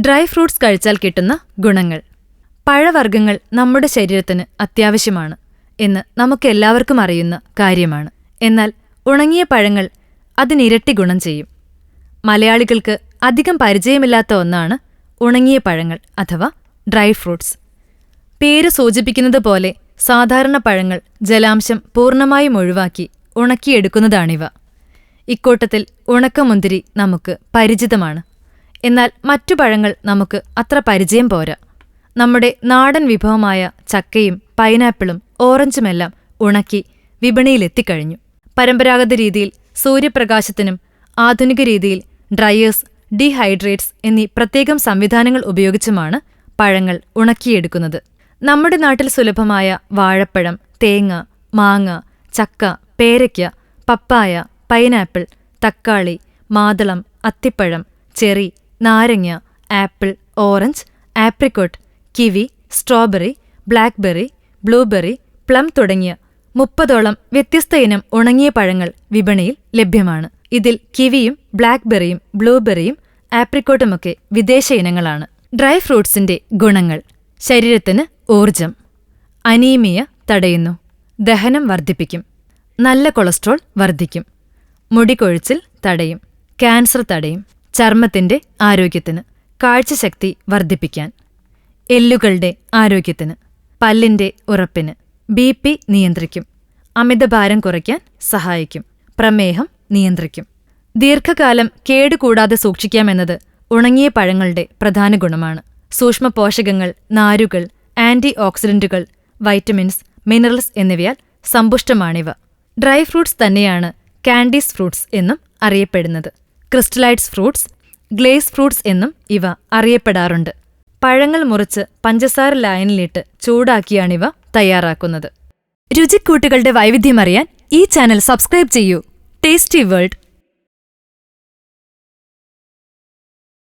Dry fruits കഴിച്ചാൽ കിട്ടുന്ന ഗുണങ്ങൾ. പഴവർഗങ്ങൾ നമ്മുടെ ശരീരത്തിന് അത്യാവശ്യമാണ് എന്ന് നമുക്കെല്ലാവർക്കും അറിയുന്ന കാര്യമാണ്. എന്നാൽ ഉണങ്ങിയ പഴങ്ങൾ അതിനിരട്ടി ഗുണം ചെയ്യും. മലയാളികൾക്ക് അധികം പരിചയമില്ലാത്ത ഒന്നാണ് ഉണങ്ങിയ പഴങ്ങൾ അഥവാ ഡ്രൈ ഫ്രൂട്ട്സ്. പേര് സൂചിപ്പിക്കുന്നത് പോലെ സാധാരണ പഴങ്ങൾ ജലാംശം പൂർണമായും ഒഴിവാക്കി ഉണക്കിയെടുക്കുന്നതാണിവ. ഇക്കൂട്ടത്തിൽ ഉണക്കമുന്തിരി നമുക്ക് പരിചിതമാണ്. എന്നാൽ മറ്റു പഴങ്ങൾ നമുക്ക് അത്ര പരിചയം പോരാ. നമ്മുടെ നാടൻ വിഭവമായ ചക്കയും പൈനാപ്പിളും ഓറഞ്ചുമെല്ലാം ഉണക്കി വിപണിയിലെത്തിക്കഴിഞ്ഞു. പരമ്പരാഗത രീതിയിൽ സൂര്യപ്രകാശത്തിനും ആധുനിക രീതിയിൽ ഡ്രയേഴ്സ് ഡീഹൈഡ്രേറ്റ്സ് എന്നീ പ്രത്യേകം സംവിധാനങ്ങൾ ഉപയോഗിച്ചുമാണ് പഴങ്ങൾ ഉണക്കിയെടുക്കുന്നത്. നമ്മുടെ നാട്ടിൽ സുലഭമായ വാഴപ്പഴം തേങ്ങ മാങ്ങ ചക്ക പേരയ്ക്ക പപ്പായ പൈനാപ്പിൾ തക്കാളി മാതളം അത്തിപ്പഴം ചെറി നാരങ്ങ apple orange apricot kiwi strawberry blackberry blueberry plum തുടങ്ങിയ മുപ്പതോളം വ്യത്യസ്ത ഇനം ഉണങ്ങിയ പഴങ്ങൾ വിപണിയിൽ ലഭ്യമാണ്. ഇതിൽ കിവിയും ബ്ലാക്ക്ബെറിയും ബ്ലൂബെറിയും ആപ്രിക്കോട്ടുമൊക്കെ വിദേശ ഇനങ്ങളാണ്. ഡ്രൈ ഫ്രൂട്ട്സിന്റെ ഗുണങ്ങൾ ശരീരത്തിന് ഊർജം അനീമിയ തടയുന്നു ദഹനം വർദ്ധിപ്പിക്കും നല്ല കൊളസ്ട്രോൾ വർദ്ധിക്കും മുടികൊഴിച്ചിൽ തടയും ക്യാൻസർ തടയും ചർമ്മത്തിന്റെ ആരോഗ്യത്തിന് കാഴ്ചശക്തി വർദ്ധിപ്പിക്കാൻ എല്ലുകളുടെ ആരോഗ്യത്തിന് പല്ലിന്റെ ഉറപ്പിന് ബി പി നിയന്ത്രിക്കും അമിതഭാരം കുറയ്ക്കാൻ സഹായിക്കും പ്രമേഹം നിയന്ത്രിക്കും. ദീർഘകാലം കേടുകൂടാതെ സൂക്ഷിക്കാമെന്നത് ഉണങ്ങിയ പഴങ്ങളുടെ പ്രധാന ഗുണമാണ്. സൂക്ഷ്മ പോഷകങ്ങൾ നാരുകൾ ആന്റി ഓക്സിഡന്റുകൾ വൈറ്റമിൻസ് മിനറൽസ് എന്നിവയാൽ സമ്പുഷ്ടമാണിവ. ഡ്രൈ ഫ്രൂട്ട്സ് തന്നെയാണ് കാൻഡീസ് ഫ്രൂട്ട്സ് എന്നും അറിയപ്പെടുന്നത്. ക്രിസ്റ്റലൈറ്റ്സ് ഫ്രൂട്ട്സ് ഗ്ലേസ് ഫ്രൂട്ട്സ് എന്നും ഇവ അറിയപ്പെടാറുണ്ട്. പഴങ്ങൾ മുറിച്ച് പഞ്ചസാര ലായനിലിട്ട് ചൂടാക്കിയാണിവ തയ്യാറാക്കുന്നത്. രുചിക്കൂട്ടുകളുടെ വൈവിധ്യമറിയാൻ ഈ ചാനൽ സബ്സ്ക്രൈബ് ചെയ്യൂ. Tasty world